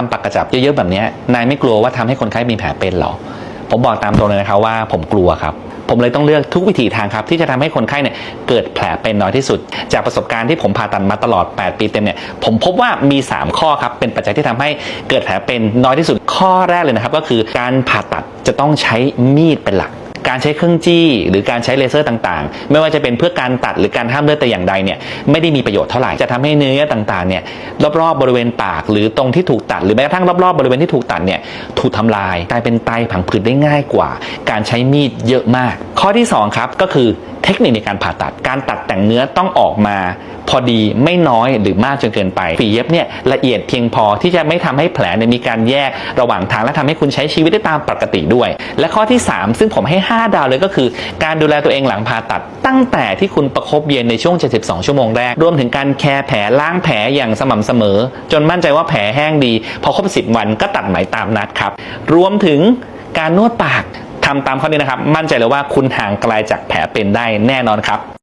ทำปากกระจับเยอะๆแบบนี้นายไม่กลัวว่าทำให้คนไข้มีแผลเป็นเหรอ ผมบอกตามตรงเลยนะครับว่าผมกลัวครับ ผมเลยต้องเลือกทุกวิถีทางครับที่จะทำให้คนไข้เนี่ยเกิดแผลเป็นน้อยที่สุด จากประสบการณ์ที่ผมผ่าตัดมาตลอด 8 ปีเต็มเนี่ยผมพบว่ามี 3 ข้อครับเป็นปัจจัยที่ทำให้เกิดแผลเป็นน้อยที่สุด ข้อแรกเลยนะครับ ก็คือการผ่าตัดจะต้องใช้มีดเป็นหลัก การใช้เครื่องจี้หรือการใช้เลเซอร์ต่างๆ ไม่ว่าจะเป็นเพื่อการตัดหรือการห้ามเลือดแต่อย่างใดเนี่ยไม่ได้มีประโยชน์เท่าไหร่จะทำให้เนื้อต่างๆเนี่ยรอบๆบริเวณปาก หรือตรงที่ถูกตัดหรือแม้กระทั่งรอบๆบริเวณที่ถูกตัดเนี่ยถูกทำลายกลายเป็นไตผังผืดได้ง่ายกว่า การใช้มีดเยอะมาก ข้อที่สองครับก็คือเทคนิคในการผ่าตัดการตัดแต่งเนื้อต้องออกมาพอดีไม่น้อยหรือมากจนเกินไป ฝีเย็บเนี่ยละเอียดเพียงพอที่จะไม่ทำให้แผลเนี่ยมีการแยกระหว่างทางและทำให้คุณใช้ชีวิตได้ตามปกติด้วย และข้อที่ 3 ซึ่งผมให้ 5 ดาวเลยก็คือ การดูแลตัวเองหลังผ่าตัด ตั้งแต่ที่คุณประคบเย็นในช่วง 72 ชั่วโมงแรก รวมถึงการแคร์แผลล้างแผลอย่างสม่ำเสมอ จนมั่นใจว่าแผลแห้งดี พอครบ 10 วันก็ตัดไหมตามนัดครับรวมถึงการนวดปาก ทำตามข้อนี้นะครับ มั่นใจเลยว่าคุณห่างไกลจากแผลเป็นได้แน่นอนครับ